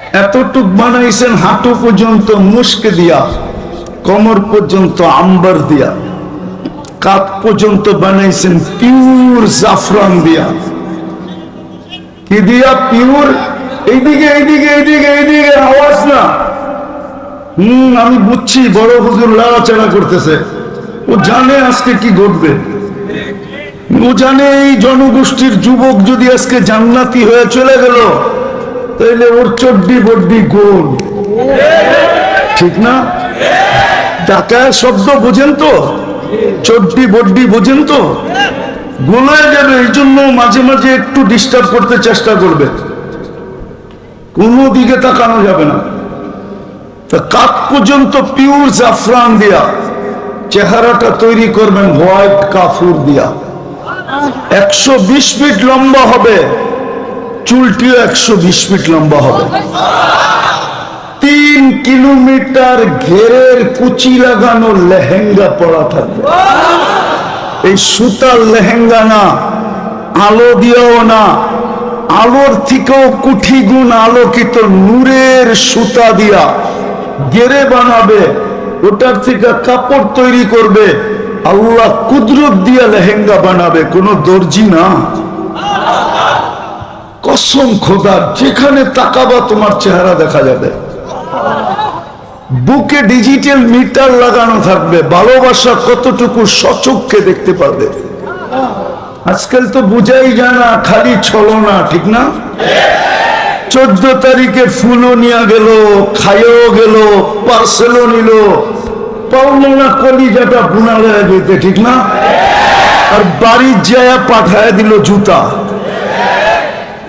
এতটুক বানাইছেন হাঁটু পর্যন্ত মুস্কে দিয়া, কমর পর্যন্ত আম্বার দিয়া কাপ পর্যন্ত বানাইছেন পিওর জাফরান দিয়া। কি দিয়া? পিওর? এইদিকে এইদিকে এইদিকে এইদিকে, আওয়াজ না। হম, আমি বুঝছি, বড় হুজুর লাড়াচাড়া করতেছে। ও জানে আজকে কি ঘটবে। ও জানে এই জনগোষ্ঠীর যুবক যদি আজকে জান্নাতি হয়ে চলে গেল তাইলে ওর চড্ডি বড্ডি গোল ঠিক না? ডাকায় শব্দ বোঝেন তো? চড্ডি বড্ডি বোঝেন তো? গোলায় যাবে, এই জন্য মাঝে মাঝে একটু ডিস্টার্ব করতে চেষ্টা করবে। কোনো দিকে তাকানো যাবে না। তা কাপ পর্যন্ত পিওর জাফরান দিয়া, চেহারাটা তৈরি করবেন হোয়াইট কাফুর দিয়া। একশো বিশ ফিট লম্বা হবে। চুলটিও একশো বিশ ফিট লম্বা হবে। তিন কিলোমিটার ঘেরের কুচি লাগানো লেহেঙ্গা পরা থাকবে। এই সুতার লেহেঙ্গা না, আলো দিয়েও না, আলোর থেকেও কুঠি গুণ আলোকিত নূরের সুতা দিয়া গেরে বানাবে, ওটার থেকে কাপড় তৈরি করবে, আল্লাহ কুদরত দিয়া লেহেঙ্গা বানাবে, কোনো দর্জি না। কসম খোদার যেখানে তাকাবা তোমার চেহারা দেখা যাবে। বুকে ডিজিটাল মিটার লাগানো থাকবে, ভালোবাসা কতটুকু সচক্ষে দেখতে পারবে। আজকাল তো বুঝাই যায় না, খালি ছলো না, ঠিক না? চোদ্দ তারিখে ফুলও নিয়ে গেল, খাইও গেল পার্সেলও নিল। পাওলো না কলিজাটা বুনা হয়ে যেতে, ঠিক না? আর বাড়ির যায় পাঠায় দিল জুতা।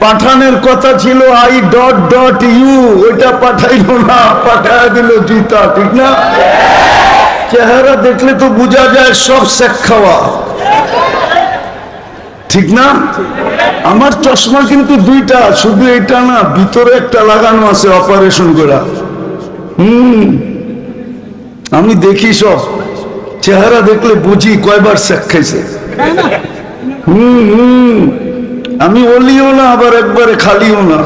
পাঠানের কথা ছিল আই ডট ডট ইউ ওইটা পাঠাইলো না পাঠায় দিল জুতা ঠিক না? চেহারা দেখলে তো বোঝা যায় সব শেখ খাওয়া। ঠিক না? আমার চশমা কিন্তু দুইটা শুধু এটা না ভিতরে একটা লাগানো আছে অপারেশন করা। হুম। আমি দেখি সব। চেহারা দেখলে বুঝি কয়বার শেখ খাইছে। হুম হুম। আমি অলিও না আবার একবারে খালিও না।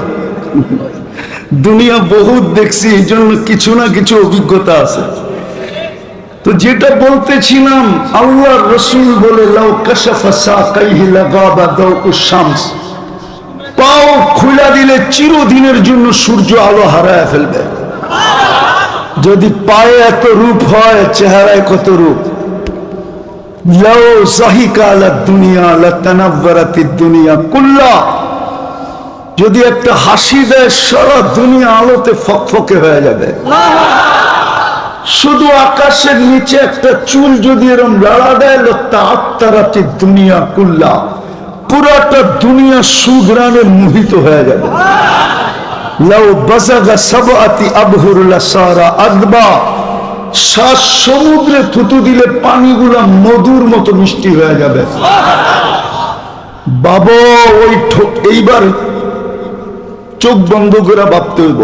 দুনিয়া বহুত দেখছি, এই জন্য কিছু না কিছু অভিজ্ঞতা আছে। তো যেটা বলতেছিলাম আল্লাহ রসুল বলে পাও খুলা দিলে চিরদিনের জন্য সূর্য আলো হারায় ফেলবে। যদি পায়ে এত রূপ হয়, চেহারায় কত রূপ? দুনিয়া, লা তানাব্বারাতি দুনিয়া কুল্লা। যদি একটা হাসি দেয়, সারা দুনিয়া আলোতে ফকফকে হয়ে যাবে। শুধু আকাশের নিচে একটা চুল যদি এরম লড়া দেয় তাত্তারাতি দুনিয়া কুল্লা। পুরাটা দুনিয়া সুগ্রানে মোহিত হয়ে যাবে। লাউ বাজাগা সাবাতি আবহুরুল্লাহ সারা আদবা। শ্বাস সমুদ্রে থুতু দিলে পানিগুলা মধুর মতো মিষ্টি হয়ে যাবে। বাবা, ওই এইবার চোখ বন্ধ করে ভাবতে হইব,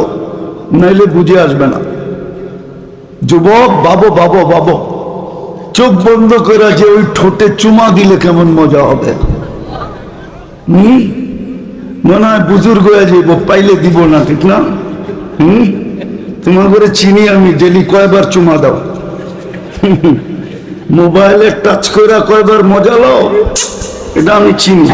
নাইলে বুঝে আসবে না। যুবক, বাবো বাবো বাবো, চোখ বন্ধ করে যে ওই ঠোঁটে চুমা দিলে কেমন মজা হবে? হম? মনে হয় বুজুর্গ হয়ে পাইলে দিব না, ঠিক না? হম? তোমার করে চিনি আমি ডেলি কয়বার চুমা দাও? মোবাইলে টাচ করে কয়বার মজা লও? এটা আমি চিনি।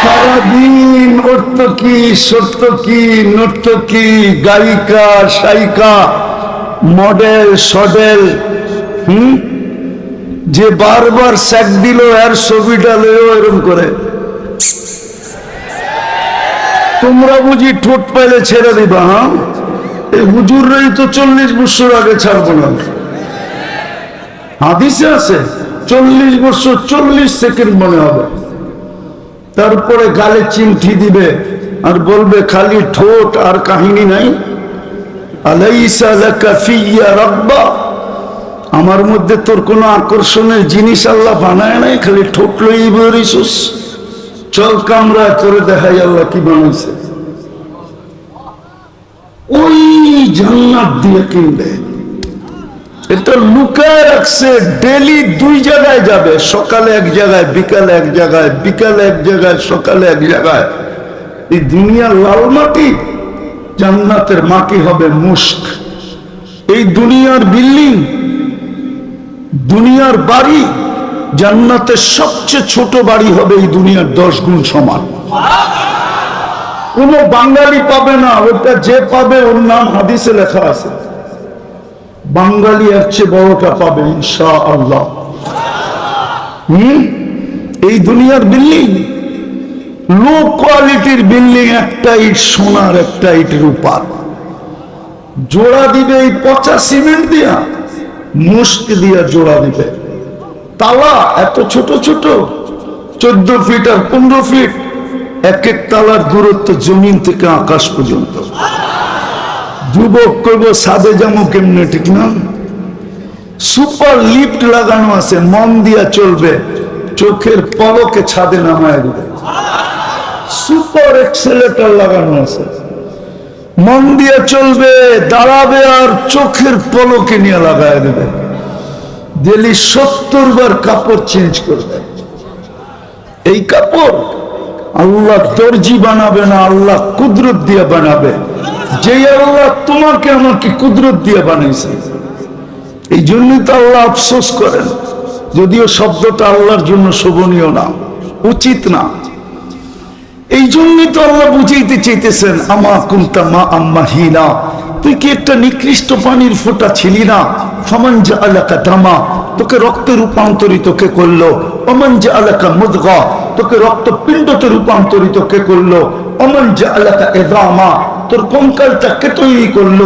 সারাদিন নর্তকী সর্তকী নর্তকী গায়িকা, সাইকা, মডেল, সডেল, হুম? যে বারবার স্যাক দিল, এর ছবিটা লইও এরম করে। তোমরা বুঝি ঠোঁট পাইলে ছেড়ে দিবা হ্যাঁ? এই হুজুররাই তো চল্লিশ বছর আগে ছাড়বো না। হাদিসে আছে, চল্লিশ বছর চল্লিশ সেকেন্ড মনে হবে। তারপরে গালে চিমঠি দিবে আর বলবে, খালি ঠোঁট আর কাহিনী নাই। আমার মধ্যে তোর কোনো আকর্ষণের জিনিস আল্লাহ বানায় নাই, খালি ঠোঁট লই বেরিস চল কামরা করে দেখাই আল্লাহ কি বানাইছে। ওই জান্নাত দিয়ে কিনবে। এটা লুকায় রাখছে, ডেলি দুই জায়গায় যাবে, সকালে এক জায়গায়, বিকালে এক জায়গায়, বিকালে এক জায়গায়, সকালে এক জায়গায়। এই দুনিয়ার লাল মাটি জান্নাতের মাটি হবে মুস্ক এই দুনিয়ার বিল্ডিং, দুনিয়ার বাড়ি জান্নাতের সবচেয়ে ছোট বাড়ি হবে এই দুনিয়ার দশ গুণ সমান। কোন বাঙালি পাবে না, ওটা যে পাবে ওর নাম হাদিসে লেখা আছে। বাঙালি এর চেয়ে বড়টা পাবে ইনশা আল্লাহ হম? এই দুনিয়ার বিল্ডিং লো কোয়ালিটির বিল্ডিং, একটা ইট সোনার, একটা ইট রূপার। জোড়া দিবে এই পচা সিমেন্ট দিয়া মুস্ক দিয়া জোড়া দিবে। তালা এত ছোট ছোট, চোদ্দ ফিট আর পনেরো ফিট এক এক তালার দূরত্ব জমিন থেকে আকাশ পর্যন্ত। যুবক করব সাদে জামো কেমনে? ঠিক না। সুপার লিফট লাগানো আছে, মন দিয়া চলবে, চোখের পলকে ছাদে নামায় দেবে। সুপার এক্সেলেটার লাগানো আছে। মন দিয়ে চলবে, দাঁড়াবে আর চোখের পলকে নিয়ে লাগায় দেবে। ডেলি সত্তর বার কাপড় চেঞ্জ করবে। এই কাপড় আল্লাহ দর্জি বানাবে না, আল্লাহ কুদরত দিয়ে বানাবে। যে আল্লাহ তোমাকে আমাকে কুদরত দিয়ে বানাইছে। এই জন্যই তো আল্লাহ আফসোস করেন। যদিও শব্দটা আল্লাহর জন্য শোভনীয় না, উচিত না। এই জন্যই তো আল্লাহ বুঝাইতে চাইতেছেন, আমা কুন্তা মা আম্মা হিনা। তুই কি একটা নিকৃষ্ট পানির ফোঁটা ছিলি না? তোকে রক্তে রূপান্তরিত কে করল? অমন যে আলাকা মুদগা, তোকে রক্ত পিণ্ডতে রূপান্তরিত কে করল? অমন যে আলাকা এদামা তোর কঙ্কালটা কে তৈরি করল?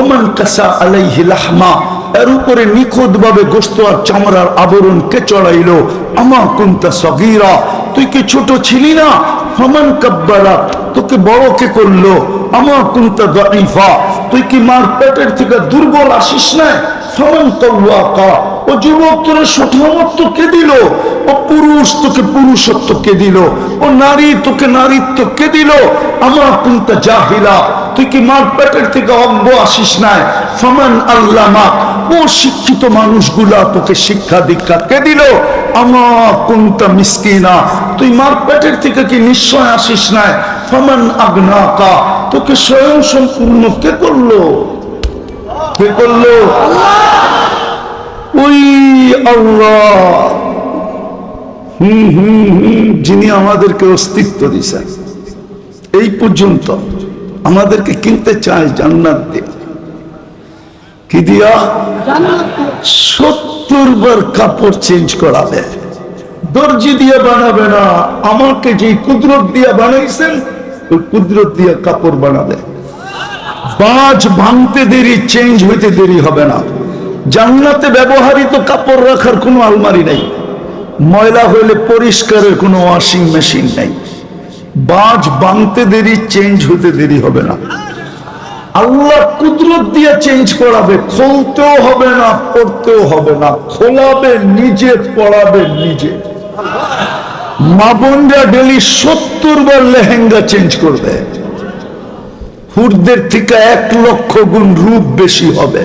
ওমান কাসা আলাইহি লাহমা, এর উপরে নিখুঁত ভাবে গোস্ত আর চামড়ার আবরণ কে চড়াইলো? আমা কুন্তা সগীরা, তুই কি ছোট ছিলি না? ফমান কাব্বারা তোকে বড় কে করল? আমা কুন্তা দাইফা তুই কি মার পেটের থেকে দুর্বল আসিস না? ফমান তওয়াকা, ও যুবক তোরে সঠিমত্ব কে দিল? ও পুরুষ তোকে পুরুষত্ব কে দিল? ও নারী তোকে নারীত্ব কে দিল? আমা কুন্তা জাহিলা, তুই কি মার পেটের থেকে অজ্ঞ আসিস নাই ফমান আল্লামা, ও শিক্ষিত মানুষগুলা তোকে শিক্ষা দীক্ষা কে দিল? আমা কুন্তা মিসকিনা তুই মার পেটের থেকে কি নিশ্চয় আসিস নাই? ফমান আগ্নাকা তোকে স্বয়ং সম্পূর্ণ কে করল? কে করল? ওই আল্লাহ! হুম হুম হুম যিনি আমাদেরকে অস্তিত্ব দিছেন এই পর্যন্ত আমাদেরকে কিনতে চায় জান্নাত দিয়ে। কি দিয়া? সত্তর বার কাপড় চেঞ্জ করাবে। দর্জি দিয়ে বানাবে না, আমাকে যে কুদরত দিয়ে বানাইছেন, ওই কুদরত দিয়ে কাপড় বানাবে। বাজ ভাঙতে দেরি চেঞ্জ হইতে দেরি হবে না। জান্নাতে ব্যবহারিত কাপড় রাখার কোনো আলমারি নেই। ময়লা হইলে পরিষ্কারের কোনো ওয়াশিং মেশিন নেই। বাজ বাংতে দেরি চেঞ্জ হতে দেরি হবে না। আল্লাহ কুদরত দিয়ে চেঞ্জ করাবে। খুলতেও হবে না, পড়তেও হবে না। খোলাবে, নিজে, পড়াবে, নিজে। মা বোনরা ডেলি সত্তর বার লেহেঙ্গা চেঞ্জ করবে। হুরদের থেকে এক লক্ষ গুণ রূপ বেশি হবে।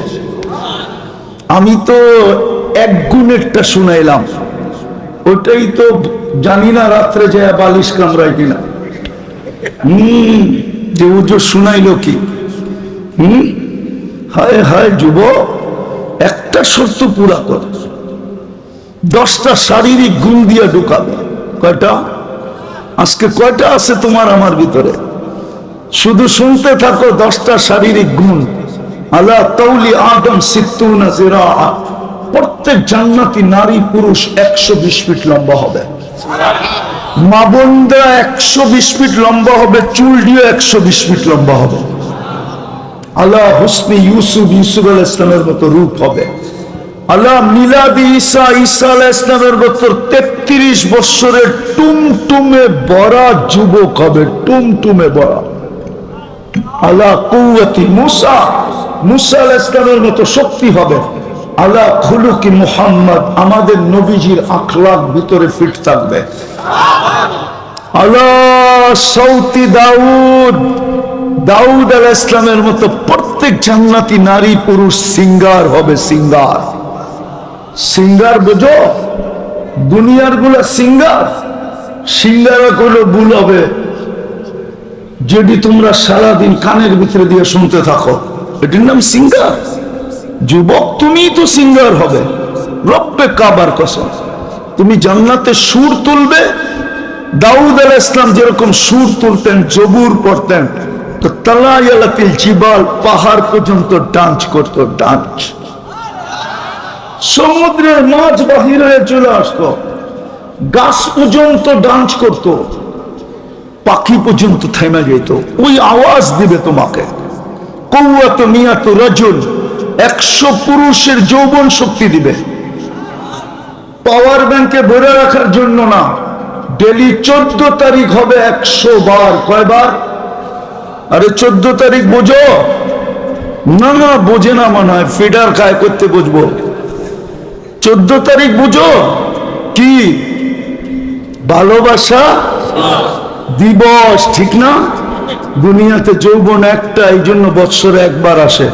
আমি তো এক গুণেরটা শুনাইলাম। ওটাই তো জানি না রাত্রে যায় বালিশ কামড়ায় কিনা। হম, যে উজো শুনাইলো কি? হায় হায় যুব একটা শর্ত পুরা কর। দশটা শারীরিক গুণ দিয়ে ঢুকাবে। কয়টা? আজকে কয়টা আছে তোমার আমার ভিতরে? শুধু শুনতে থাকো দশটা শারীরিক গুণ। আল্লাহ তৌলি আদম প্রত্যেক জান্নাতি নারী পুরুষ একশো বিশ ফিট লম্বা হবে। মা একশো বিশ ফিট লম্বা হবে, চুল একশো বিশ ফিট লম্বা হবে। আল্লাহ হুসনি ইউসুফ ইউসুফ আল ইসলামের মতো রূপ হবে। আল্লাহ মিলাদি ঈসা ঈসা আল ইসলামের মতো তেত্রিশ বৎসরের টুমটুমে বড়া যুবক হবে, টুমটুমে বড়া। আল্লাহ কৌয়াতি মুসা মুসা আল ইসলামের মতো শক্তি হবে। আল্লাহ খুলুকি মুহাম্মদ, আমাদের নবীজির আখলাক ভিতরে ফিট থাকবে। আল্লাহ সৌতি দাউদ দাউদ আল ইসলামের মতো প্রত্যেক জান্নাতি নারী, পুরুষ, সিঙ্গার হবে সিঙ্গার। সিঙ্গার বোঝো? দুনিয়ারগুলা সিঙ্গার, সিঙ্গারা করলে ভুল হবে। যেটি তোমরা সারাদিন কানের ভিতরে দিয়ে শুনতে থাকো, এটির নাম সিঙ্গার। যুবক তুমি তো সিঙ্গার হবে। রব্বে কাবার কসম। তুমি জান্নাতে সুর তুলবে, দাউদ আল ইসলাম যেরকম সুর তুলতেন, জবুর পড়তেন তো তালায়ালাতিল জিবাল পাহাড় পর্যন্ত ডান্স করতো, ডান্স। সমুদ্রের মাছ বাহির হয়ে চলে আসতো, গাছ পর্যন্ত ডান্স করতো, পাখি পর্যন্ত থেমে যেত, ওই আওয়াজ দিবে তোমাকে। কৌয়াত মিয়াত রজুল, একশো পুরুষের যৌবন শক্তি দিবে। পাওয়ার ব্যাংকে ভরে রাখার জন্য না, ডেলি চোদ্দ তারিখ হবে একশো বার। কয়বার? আরে চোদ্দ তারিখ বোঝো? না না, বোঝে না মনে হয়। ফিডার খায় করতে বুঝব চোদ্দ তারিখ বুঝো? কি? ভালোবাসা? দিবস, ঠিক না? দুনিয়াতে যৌবন একটা এই জন্য বৎসরে একবার আসে।